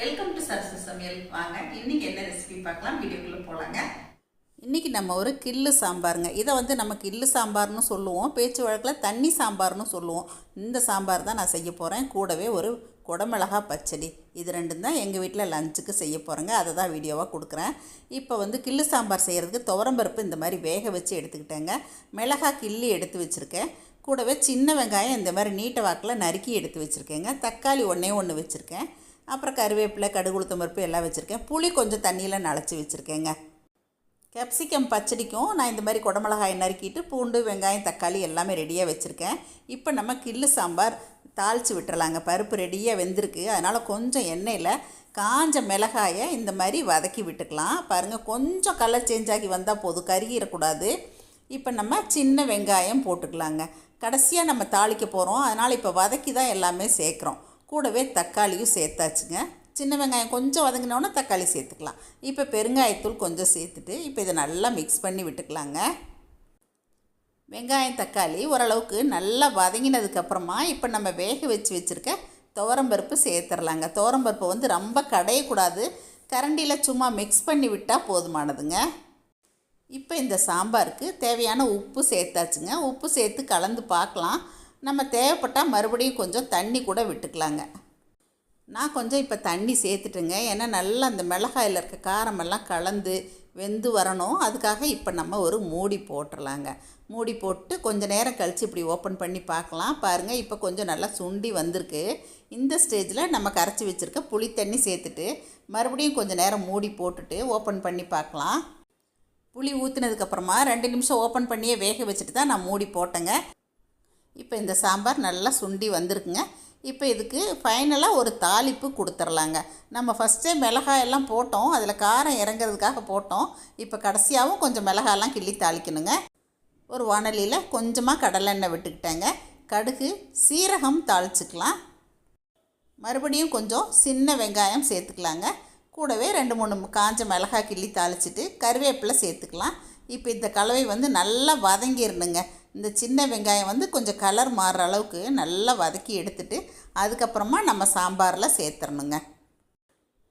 Welcome to Sarasu சமையல். வாங்க இன்னைக்கு என்ன ரெசிபி பார்க்கலாம்? வீடியோக்குள்ளே போகலாங்க இன்றைக்கி நம்ம ஒரு கில்லு சாம்பாருங்க. இதை வந்து நம்ம கில்லு சாம்பார்னு சொல்லுவோம். பேச்சு வழக்கில் தண்ணி சாம்பார்னு சொல்லுவோம். இந்த சாம்பார் தான் நான் செய்ய போகிறேன் கூடவே ஒரு குடமிளகா பச்சடி. இது ரெண்டும் தான் எங்கள் வீட்டில் லஞ்சுக்கு செய்ய போகிறேங்க அதை தான் வீடியோவாக கொடுக்குறேன். இப்போ வந்து கில்லு சாம்பார் செய்கிறதுக்கு துவரம்பருப்பு இந்த மாதிரி வேக வச்சு எடுத்துக்கிட்டேங்க. மிளகா கிள்ளி எடுத்து வச்சுருக்கேன். கூடவே சின்ன வெங்காயம் இந்த மாதிரி நீட்ட வாக்கில் நறுக்கி எடுத்து வச்சுருக்கேங்க. தக்காளி ஒன்றே ஒன்று வச்சுருக்கேன். அப்புறம் கருவேப்பிலை கடுகு உளுத்தம் பருப்பு எல்லாம் வச்சுருக்கேன். புளி கொஞ்சம் தண்ணியில் நனைச்சி வச்சுருக்கேங்க. கேப்சிகம் பச்சடிக்கும் நான் இந்த மாதிரி குடமிளகாய் நறுக்கிட்டு பூண்டு வெங்காயம் தக்காளி எல்லாமே ரெடியாக வச்சுருக்கேன். இப்போ நம்ம கில்லு சாம்பார் தாளித்து விட்டுறலாங்க. பருப்பு ரெடியாக வெந்திருக்கு. அதனால் கொஞ்சம் எண்ணெயில் காஞ்ச மிளகாயை இந்த மாதிரி வதக்கி விட்டுக்கலாம். பாருங்கள் கொஞ்சம் கலர் சேஞ்ச் ஆகி வந்தால் போதும். கருகிடக்கூடாது இப்போ நம்ம சின்ன வெங்காயம் போட்டுக்கலாங்க. கடைசியாக நம்ம தாளிக்க போகிறோம் அதனால் இப்போ வதக்கி தான் எல்லாமே சேர்க்குறோம். கூடவே தக்காளியும் சேர்த்தாச்சுங்க. சின்ன வெங்காயம் கொஞ்சம் வதங்கினோன்னே தக்காளி சேர்த்துக்கலாம். இப்போ பெருங்காயத்தூள் கொஞ்சம் சேர்த்துட்டு இப்போ இதை நல்லா மிக்ஸ் பண்ணி விட்டுக்கலாங்க. வெங்காயம் தக்காளி ஓரளவுக்கு நல்லா வதங்கினதுக்கப்புறமா இப்போ நம்ம வேக வச்சு வச்சுருக்க துவரம்பருப்பு சேர்த்துடலாங்க துவரம்பருப்பு வந்து ரொம்ப கடையக்கூடாது. கரண்டியில் சும்மா மிக்ஸ் பண்ணி விட்டால் போதுமானதுங்க. இப்போ இந்த சாம்பாருக்கு தேவையான உப்பு சேர்த்தாச்சுங்க. உப்பு சேர்த்து கலந்து பார்க்கலாம். நம்ம தேவைப்பட்டால் மறுபடியும் கொஞ்சம் தண்ணி கூட விட்டுக்கலாங்க. நான் கொஞ்சம் இப்போ தண்ணி சேர்த்துட்டுங்க. ஏன்னா நல்லா அந்த மிளகாயில் இருக்க காரமெல்லாம் கலந்து வெந்து வரணும். அதுக்காக இப்போ நம்ம ஒரு மூடி போட்டுடலாங்க மூடி போட்டு கொஞ்சம் நேரம் கழித்து இப்படி ஓப்பன் பண்ணி பார்க்கலாம். பாருங்கள் இப்போ கொஞ்சம் நல்லா சுண்டி வந்திருக்கு. இந்த ஸ்டேஜில் நம்ம கரைச்சி வச்சுருக்க புளி தண்ணி சேர்த்துட்டு மறுபடியும் கொஞ்சம் நேரம் மூடி போட்டுட்டு ஓப்பன் பண்ணி பார்க்கலாம். புளி ஊற்றுனதுக்கப்புறமா ரெண்டு நிமிஷம் ஓப்பன் பண்ணியே வேக வச்சுட்டு தான் நான் மூடி போட்டேங்க. இப்போ இந்த சாம்பார் நல்லா சுண்டி வந்திருக்குங்க. இப்போ இதுக்கு ஃபைனலாக ஒரு தாளிப்பு கொடுத்துர்லாங்க. நம்ம ஃபஸ்ட்டே மிளகாய் எல்லாம் போட்டோம். அதில் காரம் இறங்குறதுக்காக போட்டோம். இப்போ கடைசியாகவும் கொஞ்சம் மிளகாயெல்லாம் கிள்ளி தாளிக்கணுங்க. ஒரு வானலியில் கொஞ்சமாக கடலெண்ணெய் விட்டுக்கிட்டேங்க. கடுகு சீரகம் தாளிச்சுக்கலாம். மறுபடியும் கொஞ்சம் சின்ன வெங்காயம் சேர்த்துக்கலாங்க. கூடவே ரெண்டு மூணு காஞ்ச மிளகாய் கிள்ளி தாளிச்சிட்டு கருவேப்பிலை சேர்த்துக்கலாம். இப்போ இந்த கலவை வந்து நல்லா வதங்கிடணுங்க இந்த சின்ன வெங்காயம் வந்து கொஞ்சம் கலர் மாறுற அளவுக்கு நல்லா வதக்கி எடுத்துட்டு அதுக்கப்புறமா நம்ம சாம்பாரில் சேர்த்துறணுங்க.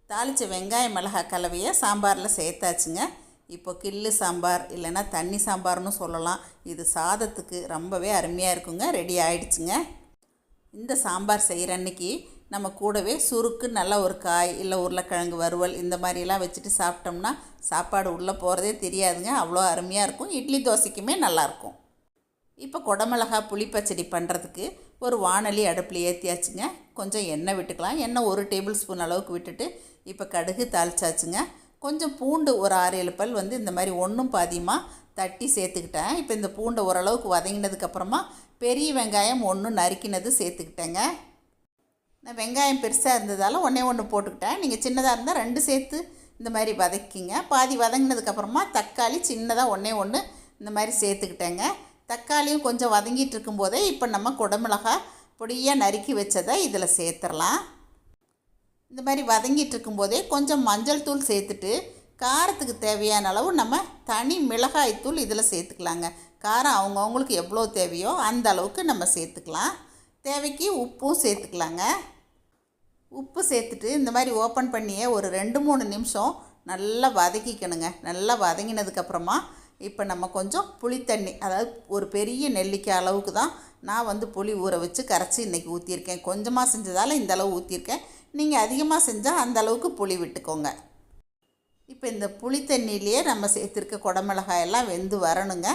தாளித்த வெங்காய மிளகாய் கலவையை சாம்பாரில் சேர்த்தாச்சுங்க. இப்போ கில்லு சாம்பார் இல்லைன்னா தண்ணி சாம்பார்னு சொல்லலாம். இது சாதத்துக்கு ரொம்பவே அருமையாக இருக்குங்க. ரெடி ஆயிடுச்சுங்க. இந்த சாம்பார் செய்கிற அன்னைக்கு நம்ம கூடவே சுருக்கு நல்ல ஒரு காய் இல்லை உருளைக்கிழங்கு வறுவல் இந்த மாதிரிலாம் வச்சுட்டு சாப்பிட்டோம்னா சாப்பாடு உள்ளே போகிறதே தெரியாதுங்க. அவ்வளோ அருமையாக இருக்கும். இட்லி தோசைக்குமே நல்லாயிருக்கும் இப்போ குடமிளகா புளிப்பச்சடி பண்ணுறதுக்கு ஒரு வானலி அடுப்பில் ஏற்றியாச்சுங்க கொஞ்சம் எண்ணெய் விட்டுக்கலாம். எண்ணெய் ஒரு டேபிள் ஸ்பூன் அளவுக்கு விட்டுட்டு இப்போ கடுகு தாளிச்சாச்சுங்க. கொஞ்சம் பூண்டு ஒரு ஆறு ஏழு பல் வந்து இந்த மாதிரி ஒன்றும் பாதியமாக தட்டி சேர்த்துக்கிட்டேன். இப்போ இந்த பூண்டை ஓரளவுக்கு வதங்கினதுக்கப்புறமா பெரிய வெங்காயம் ஒன்று நறுக்கினது சேர்த்துக்கிட்டேங்க. நான் வெங்காயம் பெருசாக இருந்ததால் ஒன்றே ஒன்று போட்டுக்கிட்டேன். நீங்கள் சின்னதாக இருந்தால் ரெண்டு சேர்த்து இந்த மாதிரி வதக்கிங்க. பாதி வதங்கினதுக்கப்புறமா தக்காளி சின்னதாக ஒன்றே ஒன்று இந்த மாதிரி சேர்த்துக்கிட்டேங்க. தக்காளியும் கொஞ்சம் வதங்கிட்டு இருக்கும்போதே இப்போ நம்ம குடமிளகாய் பொடியாக நறுக்கி வச்சதை இதில் சேர்த்துடலாம். இந்த மாதிரி வதங்கிட்டு இருக்கும்போதே கொஞ்சம் மஞ்சள் தூள் சேர்த்துட்டு காரத்துக்கு தேவையான அளவு நம்ம தனி மிளகாய் தூள் இதில் சேர்த்துக்கலாங்க. காரம் அவங்கவுங்களுக்கு எவ்வளோ தேவையோ அந்த அளவுக்கு நம்ம சேர்த்துக்கலாம். தேவைக்கு உப்பும் சேர்த்துக்கலாங்க. உப்பு சேர்த்துட்டு இந்த மாதிரி ஓப்பன் பண்ணியே ஒரு ரெண்டு மூணு நிமிஷம் நல்லா வதக்கிக்கணுங்க. நல்லா வதங்கினதுக்கப்புறமா இப்போ நம்ம கொஞ்சம் புளித்தண்ணி அதாவது ஒரு பெரிய நெல்லிக்காய் அளவுக்கு தான் நான் வந்து புளி ஊற வச்சு கரைச்சி இன்றைக்கி ஊற்றிருக்கேன் கொஞ்சமாக செஞ்சதால் இந்த அளவு ஊற்றியிருக்கேன் நீங்கள் அதிகமாக செஞ்சால் அந்த அளவுக்கு புளி விட்டுக்கோங்க. இப்போ இந்த புளி தண்ணியிலேயே நம்ம சேர்த்துருக்க குடமிளகாயெல்லாம் வெந்து வரணுங்க.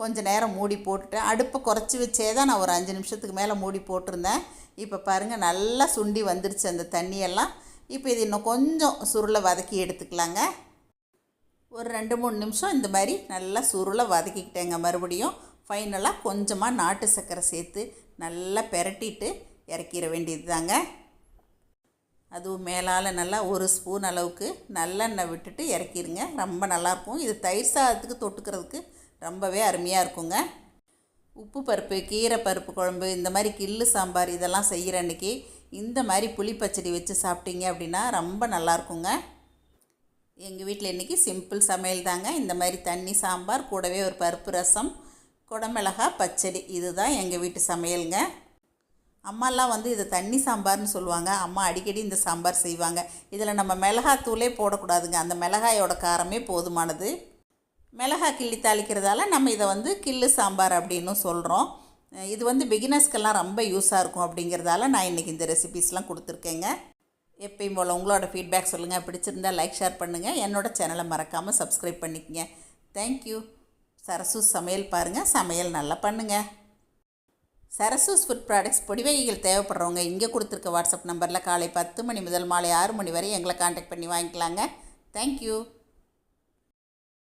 கொஞ்சம் நேரம் மூடி போட்டுட்டேன் அடுப்பை குறைச்சி வச்சே தான் நான் ஒரு அஞ்சு நிமிஷத்துக்கு மேலே மூடி போட்டிருந்தேன். இப்போ பாருங்கள் நல்லா சுண்டி வந்துருச்சு அந்த தண்ணியெல்லாம். இப்போ இது இன்னும் கொஞ்சம் சுருளை வதக்கி எடுத்துக்கலாங்க. ஒரு ரெண்டு மூணு நிமிஷம் இந்த மாதிரி நல்லா சுருளை வதக்கிக்கிட்டேங்க மறுபடியும். ஃபைனலாக கொஞ்சமாக நாட்டு சர்க்கரை சேர்த்து நல்லா பெரட்டிட்டு இறக்கிற வேண்டியது தாங்க அதுவும் மேலால் நல்லா ஒரு ஸ்பூன் அளவுக்கு நல்லெண்ணெய் விட்டுட்டு இறக்கிடுங்க ரொம்ப நல்லாயிருக்கும். இது தயிர் சாதத்துக்கு தொட்டுக்கிறதுக்கு ரொம்பவே அருமையாக இருக்குங்க. உப்பு பருப்பு கீரை பருப்பு குழம்பு இந்த மாதிரி கில்லு சாம்பார் இதெல்லாம் செய்கிற அன்றைக்கி இந்த மாதிரி புளி பச்சடி வச்சு சாப்பிட்டீங்க அப்படின்னா ரொம்ப நல்லாயிருக்குங்க எங்கள் வீட்டில் இன்றைக்கி சிம்பிள் சமையல் தாங்க. இந்த மாதிரி தண்ணி சாம்பார் கூடவே ஒரு பருப்பு ரசம் குடமிளகா பச்சடி. இதுதான் எங்கள் வீட்டு சமையலுங்க. அம்மாலாம் வந்து இதை தண்ணி சாம்பார்னு சொல்லுவாங்க. அம்மா அடிக்கடி இந்த சாம்பார் செய்வாங்க. இதில் நம்ம மிளகாத்தூளே போடக்கூடாதுங்க. அந்த மிளகாயோட காரமே போதுமானது. மிளகா கிள்ளி தாளிக்கிறதால நம்ம இதை வந்து கில்லு சாம்பார் அப்படின்னு சொல்கிறோம் இது வந்து பிகினர்ஸ்க்கெல்லாம் ரொம்ப யூஸாக இருக்கும் அப்படிங்கிறதால நான் இன்றைக்கி இந்த ரெசிபீஸ்லாம் கொடுத்துருக்கேங்க. எப்பயும் போல் உங்களோட ஃபீட்பேக் சொல்லுங்கள் பிடிச்சிருந்தால் லைக் ஷேர் பண்ணுங்கள் என்னோட சேனலை மறக்காமல் சப்ஸ்கிரைப் பண்ணிக்கங்க. தேங்க்யூ சரசு சமையல் பாருங்கள் சமையல் நல்லா பண்ணுங்கள் சரசூஸ் ஃபுட் ப்ராடக்ட்ஸ் பொடி வகைகள் தேவைப்படுறவங்க இங்கே கொடுத்துருக்க வாட்ஸ்அப் நம்பரில் காலை பத்து மணி முதல் மாலை ஆறு மணி வரை எங்களை காண்டாக்ட் பண்ணி வாங்கிக்கலாங்க. தேங்க்யூ